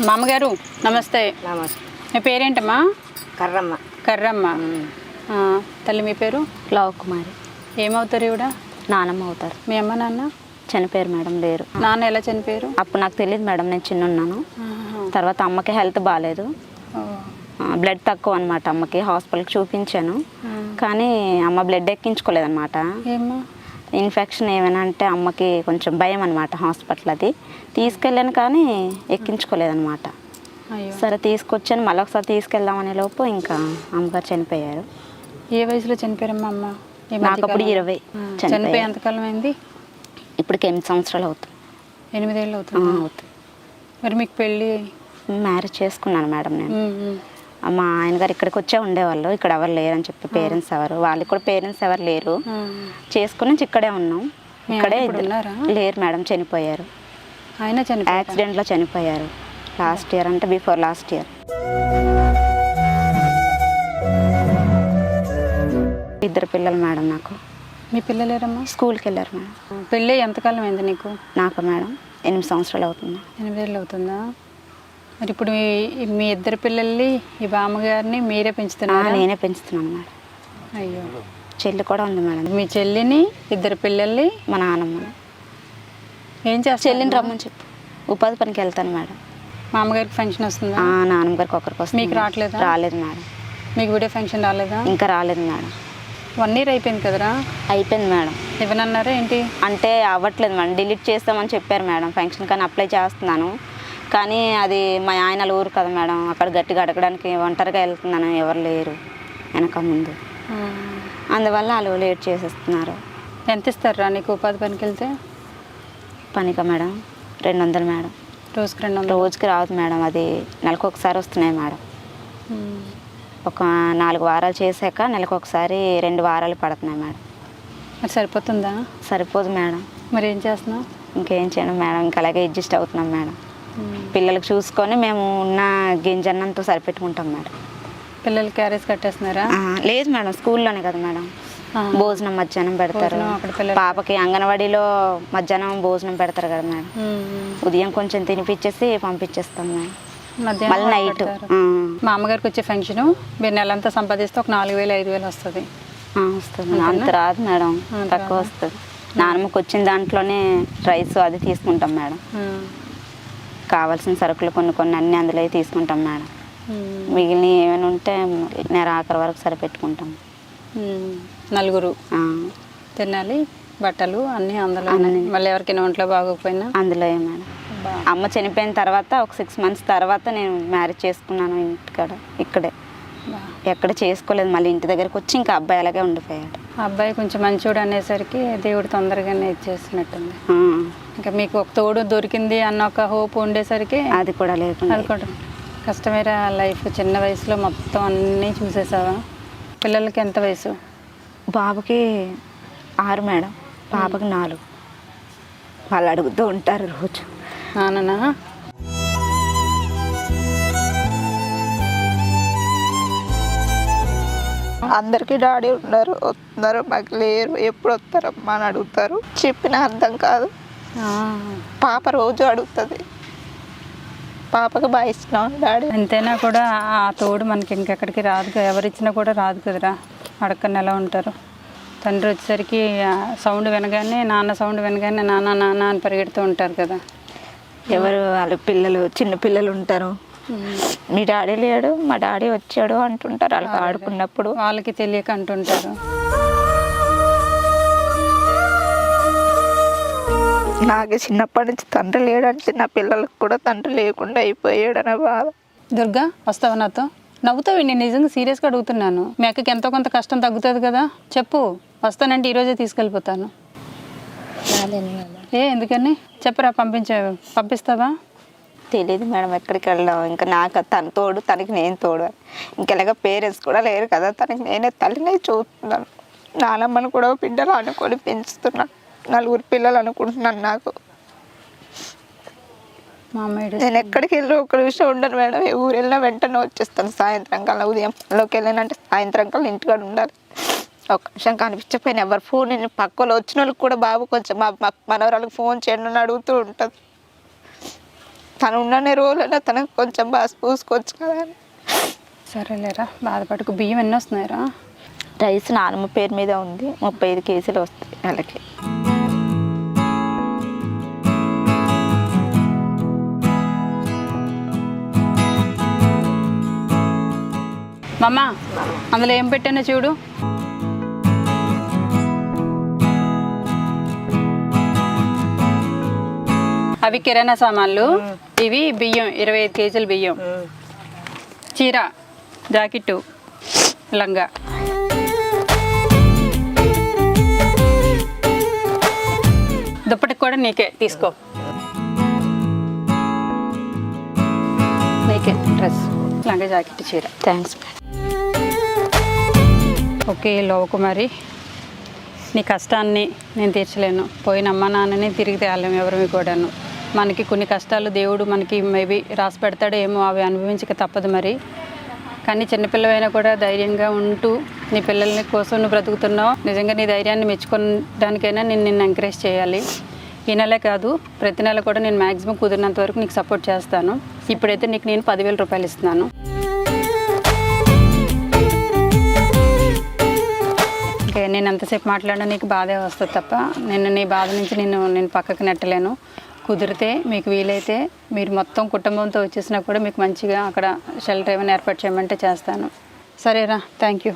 మామగారు నమస్తే. నమస్తే. మీ పేరేంటమ్మా? కర్రమ్మ. కర్రమ్మ. ఆ, తల్లి మీ పేరు? లవ్ కుమారి. ఏమవుతారు ఇవిడ నానమ్మ అవుతారు. మీ అమ్మ నాన్న? చనిపోయారు మేడం లేరు. నాన్న ఎలా చనిపోయారు? అప్పుడు నాకు తెలియదు మేడం నేను చిన్న ఉన్నాను. తర్వాత అమ్మకి హెల్త్ బాగాలేదు. బ్లడ్ తక్కువ అనమాట అమ్మకి హాస్పిటల్కి చూపించాను. కానీ అమ్మ బ్లడ్ ఎక్కించుకోలేదన్నమాట. ఇన్ఫెక్షన్ ఏమైనా అంటే అమ్మకి కొంచెం భయం అనమాట హాస్పిటల్ అది. తీసుకెళ్ళాను కానీ ఎక్కించుకోలేదన్నమాట. అయ్యో. సరే తీసుకొచ్చాను మళ్ళీ ఒకసారి తీసుకెళ్దామనే లోపు ఇంకా అమ్మగారు చనిపోయారు. ఏ వయసులో చనిపోయారమ్మా అమ్మ? నాకు అప్పుడు? ఇరవై. చనిపోయి ఎంతకాలం అయింది? ఇప్పటికి ఎనిమిది సంవత్సరాలు అవుతుంది. ఎనిమిదేళ్ళు అవుతుంది. అవుతుంది. మరి మీకు పెళ్ళి? మ్యారేజ్ చేసుకున్నాను మేడం నేను. మా ఆయన గారు ఇక్కడికి వచ్చే ఉండేవాళ్ళు. ఇక్కడ ఎవరు లేరని చెప్పి పేరెంట్స్ ఎవరు. వాళ్ళకి కూడా పేరెంట్స్ ఎవరు లేరు. చేసుకుని ఇక్కడే ఉన్నాం. ఇక్కడే? లేరు మేడం చనిపోయారు. ఆయన యాక్సిడెంట్లో చనిపోయారు. లాస్ట్ ఇయర్ అంటే బిఫోర్ లాస్ట్ ఇయర్. ఇద్దరు పిల్లలు మేడం నాకు. మీ పిల్లలేరమ్మా స్కూల్కి వెళ్ళారు మేడం. పెళ్ళి ఎంతకాలం అయింది నీకు? నాకు మేడం ఎనిమిది సంవత్సరాలు అవుతుంది. ఎనిమిదేళ్ళు అవుతుందా? మరి ఇప్పుడు మీ ఇద్దరు పిల్లల్ని ఈ బామ్మగారిని మీరే పెంచుతున్నారా? నేనే పెంచుతున్నాను మేడం. అయ్యో. చెల్లి కూడా ఉంది మేడం. మీ చెల్లిని ఇద్దరు పిల్లల్ని? మా నాన్నమ్మని ఏం చేస్తారు? చెల్లిని రమ్మని చెప్పు. ఉపాధి పనికి వెళ్తాను మేడం. మా అమ్మగారికి ఫంక్షన్ వస్తుందా? ఆ, నాన్నమ్మ గారికి ఒకరికి వస్తుంది. మీకు రావట్లేదా? రాలేదు మేడం. మీకు వీడియో ఫంక్షన్ రాలేదా? ఇంకా రాలేదు మేడం. వన్ ఇయర్ అయిపోయింది కదరా? అయిపోయింది మేడం. ఇవ్వనన్నారా ఏంటి? అంటే అవ్వట్లేదు మేడం. డిలీట్ చేస్తామని చెప్పారు మేడం. ఫంక్షన్ కానీ అప్లై చేస్తున్నాను. కానీ అది మా ఆయన ఊరు కదా మేడం. అక్కడ గట్టిగా అడగడానికి ఒంటరిగా వెళ్తున్నాను. ఎవరు లేరు వెనక ముందు. అందువల్ల వాళ్ళు లేట్ చేసేస్తున్నారు. ఎంత ఇస్తారా నీకు ఉపాధి పనికి వెళ్తే? పనిక మేడం? రెండు వందలు మేడం. రోజుకి రెండు వందలు రోజుకి రాదు మేడం. అది నెలకు ఒకసారి వస్తున్నాయి మేడం. ఒక నాలుగు వారాలు చేశాక నెలకు ఒకసారి రెండు వారాలు పడుతున్నాయి మేడం. మరి సరిపోతుందా? సరిపోదు మేడం. మరి ఏం చేస్తున్నావు? ఇంకేం చేయడం మేడం. ఇంకా అలాగే అడ్జస్ట్ అవుతున్నాం మేడం. పిల్లలకు చూసుకొని మేము ఉన్న గింజన్నంతా సరిపెట్టుకుంటాం మేడం. పిల్లలు క్యారేజ్ కట్టేస్తున్నారా? లేదు మేడం స్కూల్లోనే కదా మేడం. భోజనం మధ్యాహ్నం పెడతారు. భోజనం అక్కడ పిల్లలు పాపకి అంగన్వాడీలో మధ్యాహ్నం భోజనం పెడతారు కదా మేడం. ఉదయం కొంచెం తినిపించేసి పంపించేస్తాం మేడం. మధ్యాహ్నం మళ్ళీ నైట్. మా అమ్మగారికి వచ్చే ఫంక్షను మీరు నెలంతా సంపాదిస్తే ఒక నాలుగు వేలు ఐదు వేలు వస్తుంది. వస్తుంది. అంత రాదు మేడం. అంత తక్కువ వస్తుంది. నాన్నమ్మకి వచ్చిన దాంట్లోనే రైస్ అది తీసుకుంటాం మేడం. కావాల్సిన సరుకులు కొన్ని కొన్ని అన్ని అందులో తీసుకుంటాం మేడం. మిగిలిన ఏమైనా ఉంటే నెల ఆఖరి వరకు సరిపెట్టుకుంటాం. నలుగురు తినాలి బట్టలు అన్నీ అందులో. మళ్ళీ ఎవరికైనా ఒంట్లో బాగోకపోయినా? అందులో మేడం. అమ్మ చనిపోయిన తర్వాత ఒక సిక్స్ మంత్స్ తర్వాత నేను మ్యారేజ్ చేసుకున్నాను ఇంటికాడ ఇక్కడే. ఎక్కడ చేసుకోలేదు మళ్ళీ ఇంటి దగ్గరకు వచ్చి ఇంకా అబ్బాయి అలాగే ఉండిపోయాడు. అబ్బాయి కొంచెం మంచోడు అనేసరికి దేవుడు తొందరగానే ఇచ్చేసినట్టుంది. ఇంకా మీకు ఒక తోడు దొరికింది అన్న ఒక హోప్ ఉండేసరికి అది కూడా లేకుండా. అది కూడా కష్టమేరా లైఫ్ చిన్న వయసులో మొత్తం అన్నీ చూసేసావా? పిల్లలకి ఎంత వయసు? బాబుకి ఆరు మేడం పాపకి నాలుగు. వాళ్ళు అడుగుతూ ఉంటారు రోజు. నాన్న అందరికీ డాడీ ఉన్నారు వస్తున్నారు మాకు లేరు ఎప్పుడు వస్తారమ్మా అని అడుగుతారు. చెప్పిన అర్థం కాదు. పాప రోజు అడుగుతుంది. పాపకి బాగా ఇష్టం డాడీ. ఎంతైనా కూడా ఆ తోడు మనకి ఇంకెక్కడికి రాదు కదా ఎవరిచ్చినా కూడా రాదు కదరా అడక్కని ఎలా ఉంటారు. తండ్రి వచ్చేసరికి సౌండ్ వినగానే నాన్న సౌండ్ వినగానే నాన్న నాన్న అని పరిగెడుతూ ఉంటారు కదా. ఎవరు వాళ్ళ పిల్లలు చిన్న పిల్లలు ఉంటారు? మీ డాడీ లేడు మా డాడీ వచ్చాడు అంటుంటారు. వాళ్ళకి ఆడుకున్నప్పుడు. వాళ్ళకి తెలియక అంటుంటారు. నాకు చిన్నప్పటి నుంచి తండ్రి లేడంటే నా పిల్లలకు కూడా తండ్రి లేకుండా అయిపోయాడన్న బాధ. దుర్గా వస్తావా నాతో? నవ్వుతావు నేను నిజంగా సీరియస్గా అడుగుతున్నాను. మీ అక్కకి ఎంతో కొంత కష్టం తగ్గుతుంది కదా? చెప్పు వస్తానంటే ఈరోజే తీసుకెళ్ళిపోతాను. ఏ ఎందుకని? చెప్పరా పంపించే పంపిస్తావా? తెలియదు మేడం ఎక్కడికి వెళ్దాం ఇంకా నాకు తన తోడు తనకి నేను తోడు అని. ఇంకెలాగ పేరెంట్స్ కూడా లేరు కదా తనకి నేనే తల్లినే చూస్తున్నాను. నానమ్మను కూడా బిడ్డలు అనుకొని పెంచుతున్నాను నలుగురు పిల్లలు అనుకుంటున్నాను నాకు. నేను ఎక్కడికి వెళ్ళి ఒక నిమిషం ఉండను మేడం. ఏ ఊరు వెళ్ళినా వెంటనే వచ్చేస్తాను. సాయంత్రం కల్లా ఉదయం పనిలోకి వెళ్ళినంటే సాయంత్రం కల్లా ఇంటికాడ ఉండాలి. ఒక నిమిషం కనిపించకపోయినా ఎవరు ఫోన్ నేను పక్కలో వచ్చిన వాళ్ళకి కూడా బాబు కొంచెం మా మా మనవరాలకు ఫోన్ చేయండి అని అడుగుతూ ఉంటుంది. తను ఉన్నన్ని రోజులైనా తనకు కొంచెం బాగా పూసుకోవచ్చు కదా అని. సరేలేరా బాధపడకు. బియ్యం ఎన్ని వస్తున్నాయిరా? రైస్ నానమ్మ పేరు మీద ఉంది. ముప్పై ఐదు కేజీలు వస్తాయి నెలకి. మమ్మ అందులో ఏం పెట్టానో చూడు. అవి కిరాణా సామాన్లు. ఇవి బియ్యం ఇరవై ఐదు కేజీల బియ్యం. చీర జాకెట్టు లంగా. దుప్పటికి కూడా నీకే తీసుకో. నీకే డ్రెస్. లంగా జాకెట్ చీర. థ్యాంక్స్. ఓకే లోకుమారి నీ కష్టాన్ని నేను తీర్చలేను. పోయిన అమ్మ నాన్నని తిరిగి తేలేము ఎవరివి కూడాను. మనకి కొన్ని కష్టాలు దేవుడు మనకి మేబీ రాసి పెడతాడో ఏమో అవి అనుభవించక తప్పదు మరి. కానీ చిన్నపిల్లవైనా కూడా ధైర్యంగా ఉంటూ నీ పిల్లల్ని కోసం నువ్వు బ్రతుకుతున్నావు. నిజంగా నీ ధైర్యాన్ని మెచ్చుకోవడానికైనా నేను నిన్ను ఎంకరేజ్ చేయాలి. ఈ నెలే కాదు ప్రతి నెల కూడా నేను మ్యాక్సిమం కుదిరినంత వరకు నీకు సపోర్ట్ చేస్తాను. ఇప్పుడైతే నీకు నేను పదివేల రూపాయలు ఇస్తున్నాను. ఓకే నేను ఎంతసేపు మాట్లాడినా నీకు బాధే వస్తుంది తప్ప నేను నీ బాధ నుంచి నేను నేను పక్కకు నెట్టలేను. కుదిరితే మీకు వీలైతే మీరు మొత్తం కుటుంబంతో వచ్చేసినా కూడా మీకు మంచిగా అక్కడ షెల్టర్ ఏమైనా ఏర్పాటు చేయమంటే చేస్తాను. సరేరా థ్యాంక్ యూ